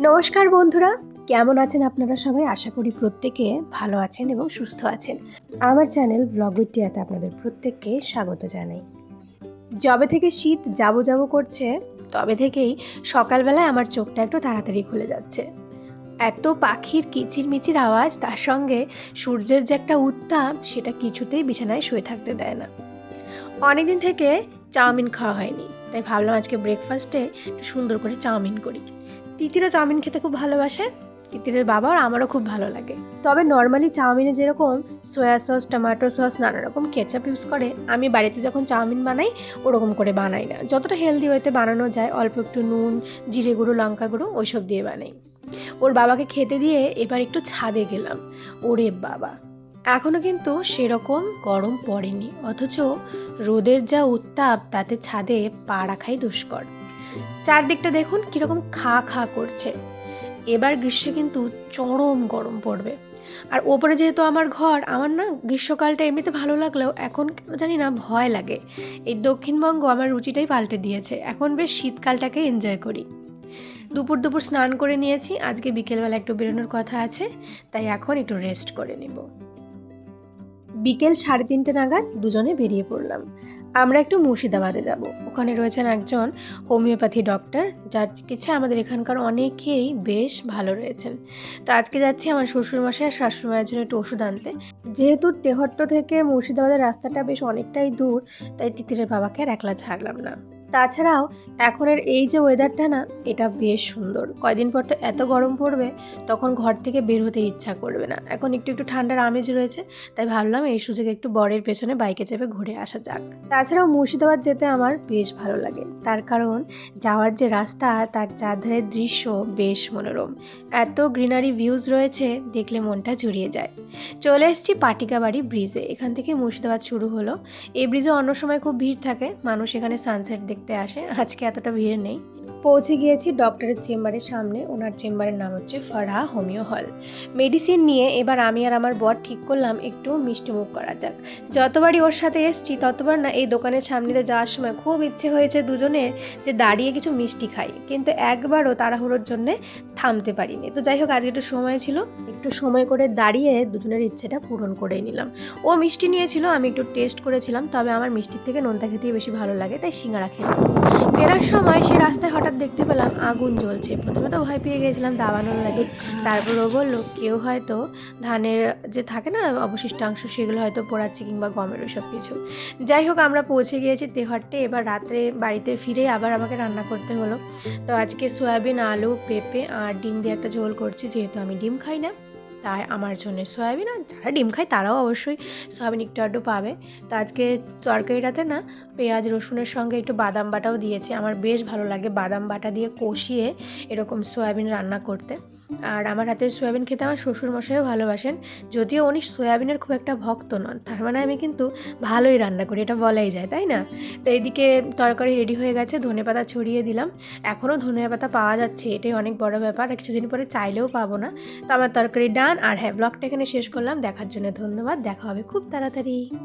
নমস্কার বন্ধুরা, কেমন আছেন আপনারা সবাই? আশা করি প্রত্যেকে ভালো আছেন এবং সুস্থ আছেন। আমার চ্যানেল ব্লগ উইটিয়াতে আপনাদের প্রত্যেককে স্বাগত জানাই। যবে থেকে শীত যাব যাব করছে, তবে থেকেই সকালবেলায় আমার চোখটা একটু তাড়াতাড়ি খুলে যাচ্ছে। এত পাখির কিচিরমিচির আওয়াজ, তার সঙ্গে সূর্যের যে একটা উত্তাপ, সেটা কিছুতেই বিছানায় শুয়ে থাকতে দেয় না। অনেকদিন থেকে চাউমিন খাওয়া হয়নি, তাই ভাবলাম আজকে ব্রেকফাস্টে একটু সুন্দর করে চাউমিন করি। তিতিরও চাউমিন খেতে খুব ভালোবাসে, তিতিরের বাবা আর আমারও খুব ভালো লাগে। তবে নর্মালি চাউমিনে যেরকম সয়া সস টমেটো সস নানা রকম কেচাপ ইউজ করে, আমি বাড়িতে যখন চাউমিন বানাই, ওরকম করে বানাই না। যতটা হেলদি হইতে বানানো যায়, অল্প একটু নুন, জিরে গুঁড়ো, লঙ্কা গুঁড়ো, ওইসব দিয়ে বানাই। ওর বাবাকে খেতে দিয়ে এবার একটু ছাদে গেলাম। ওরে বাবা! এখনও কিন্তু সেরকম গরম পড়েনি, অথচ রোদের যা উত্তাপ তাতে ছাদে পা রাখাই দুষ্কর। চারদিকটা দেখুন কীরকম খা খা করছে। এবার গ্রীষ্মে কিন্তু চরম গরম পড়বে। আর ওপরে যেহেতু আমার ঘর, আমার না গ্রীষ্মকালটা এমনিতে ভালো লাগলেও এখন জানি না ভয় লাগে। এই দক্ষিণবঙ্গ আমার রুচিটাই পাল্টে দিয়েছে, এখন বেশ শীতকালটাকে এনজয় করি। দুপুর দুপুর স্নান করে নিয়েছি, আজকে বিকেলবেলা একটু বেরোনোর কথা আছে, তাই এখন একটু রেস্ট করে নেব। বিকেল সাড়ে তিনটে নাগাদ দুজনে বেরিয়ে পড়লাম। আমরা একটু মুর্শিদাবাদে যাব। ওখানে রয়েছেন একজন হোমিওপ্যাথি ডক্টর, যার চিকিৎসা আমাদের এখানকার অনেকেই বেশ ভালো রয়েছেন। তো আজকে যাচ্ছি আমার শ্বশুরমশাই আর শাশুড়িমায়ের জন্য একটু ওষুধ আনতে। যেহেতু তেহট্ট থেকে মুর্শিদাবাদের রাস্তাটা বেশ অনেকটাই দূর, তাই তিতিরের বাবাকে আর একলা ছাড়লাম না। তাছাড়াও এখনের এই যে ওয়েদারটা না, এটা বেশ সুন্দর। কয়দিন পর তো এত গরম পড়বে, তখন ঘর থেকে বের হতে ইচ্ছা করবে না। এখন একটু একটু ঠান্ডার আমেজ রয়েছে, তাই ভাবলাম এই সুযোগে একটু বরের পেছনে বাইকে চেপে ঘুরে আসা যাক। তাছাড়াও মুর্শিদাবাদ যেতে আমার বেশ ভালো লাগে। তার কারণ যাওয়ার যে রাস্তা, তার চারধারের দৃশ্য বেশ মনোরম। এত গ্রিনারি ভিউজ রয়েছে, দেখলে মনটা জুড়িয়ে যায়। চলে এসেছি পাটিকাবাড়ি ব্রিজে এখান থেকে মুর্শিদাবাদ শুরু হলো। এই ব্রিজে অন্য সময় খুব ভিড় থাকে, মানুষ এখানে সানসেট দেখতে আসে। আজকে এতটা ভিড় নেই। পৌঁছে গিয়েছি ডক্টরের চেম্বারের সামনে। ওনার চেম্বারের নাম হচ্ছে ফারহা হোমিও হল। মেডিসিন নিয়ে এবার আমি আর আমার বর ঠিক করলাম, একটু মিষ্টি মুখ করা যাক। যতবারই ওর সাথে এসছি, ততবার না এই দোকানের সামনে দিয়ে যাওয়ার সময় খুব ইচ্ছে হয়েছে দুজনের যে দাঁড়িয়ে কিছু মিষ্টি খাই। কিন্তু একবারও তাড়াহুড়োর জন্যে থামতে পারিনি। তো যাই হোক, আজকে একটু সময় ছিল। একটু সময় করে দাঁড়িয়ে দুজনের ইচ্ছেটা পূরণ করে নিলাম। ও মিষ্টি নিয়েছিল, আমি একটু টেস্ট করেছিলাম। তবে আমার মিষ্টির থেকে নোনতা খেতেই বেশি ভালো লাগে, তাই সিঙ্গারা খেলাম। ফেরার সময় সে রাস্তায় হঠাৎ দেখতে পেলাম আগুন জ্বলছে। প্রথমে তো ভয় পেয়ে গেছিলাম দাবানোর লাগে। তারপর ও বলল, কেউ হয়তো ধানের যে থাকে না অবশিষ্টাংশ সেগুলো হয়তো পোড়াচ্ছে কিংবা গমের সব কিছু। যাই হোক, আমরা পৌঁছে গিয়েছি তেহট্টে এবার রাত্রে বাড়িতে ফিরে আবার আমাকে রান্না করতে হলো। তো আজকে সয়াবিন, আলু, পেঁপে আর ডিম দিয়ে একটা ঝোল করছি, যেহেতু আমি ডিম খাই না। তাই আমার জন্য সয়াবিন আর যারা ডিম খায় তারাও অবশ্যই সয়াবিন একটু আড্ডু পাবে। তো আজকে তরকারিটাতে না পেঁয়াজ, রসুনের সঙ্গে একটু বাদাম বাটাও দিয়েছি। আমার বেশ ভালো লাগে বাদাম বাটা দিয়ে কষিয়ে এরকম সয়াবিন রান্না করতে। আর আমার হাতের সয়াবিন খেতে আমার শ্বশুরমশাইও ভালোবাসেন, যদিও উনি সয়াবিনের খুব একটা ভক্ত নন। তার মানে আমি কিন্তু ভালোই রান্না করি, এটা বলাই যায়, তাই না? তো এইদিকে তরকারি রেডি হয়ে গেছে, ধনে পাতা ছড়িয়ে দিলাম। এখনও ধনে পাতা পাওয়া যাচ্ছে, এটাই অনেক বড় ব্যাপার কিছুদিন পরে চাইলেও পাবো না। তো আমার তরকারি ডান, আর হ্যাঁ ব্লগটা এখানে শেষ করলাম, দেখার জন্য ধন্যবাদ, দেখা হবে খুব তাড়াতাড়ি।